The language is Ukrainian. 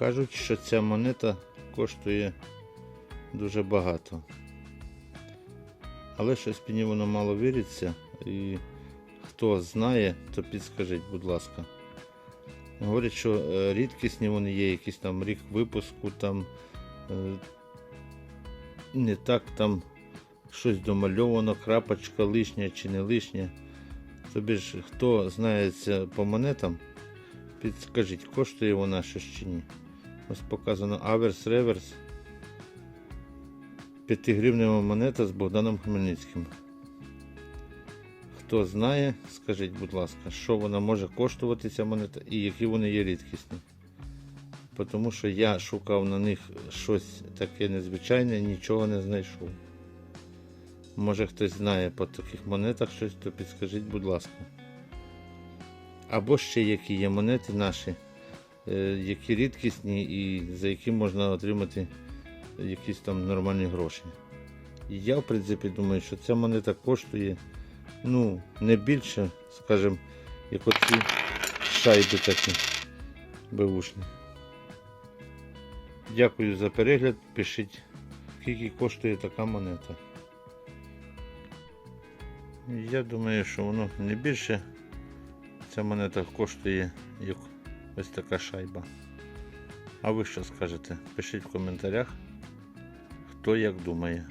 Кажуть, що ця монета коштує дуже багато. Але щось мені воно мало віриться. І хто знає, то підскажіть, будь ласка. Говорять, що е, рідкісні вони є, якийсь там рік випуску, там е, не так там щось домальовано, крапочка лишня чи не лишня. Тобі ж хто знається по монетам, підскажіть, коштує вона щось чи ні. Ось показано аверс реверс. 5 гривнева монета з Богданом Хмельницьким. Хто знає, скажіть, будь ласка, що вона може коштувати ця монета і які вони є рідкісні. Тому що я шукав на них щось таке незвичайне, нічого не знайшов. Може хтось знає по таких монетах щось, то підскажіть, будь ласка. Або ще які є монети наші, які рідкісні і за які можна отримати якісь там нормальні гроші. І я, в принципі, думаю, що ця монета коштує ну, не більше, скажімо, як оці шайби такі беушні. Дякую за перегляд. Пишіть, скільки коштує така монета. Я думаю, що воно не більше. Ця монета коштує як ось така шайба. А ви що скажете? Пишіть в коментарях, хто як думає.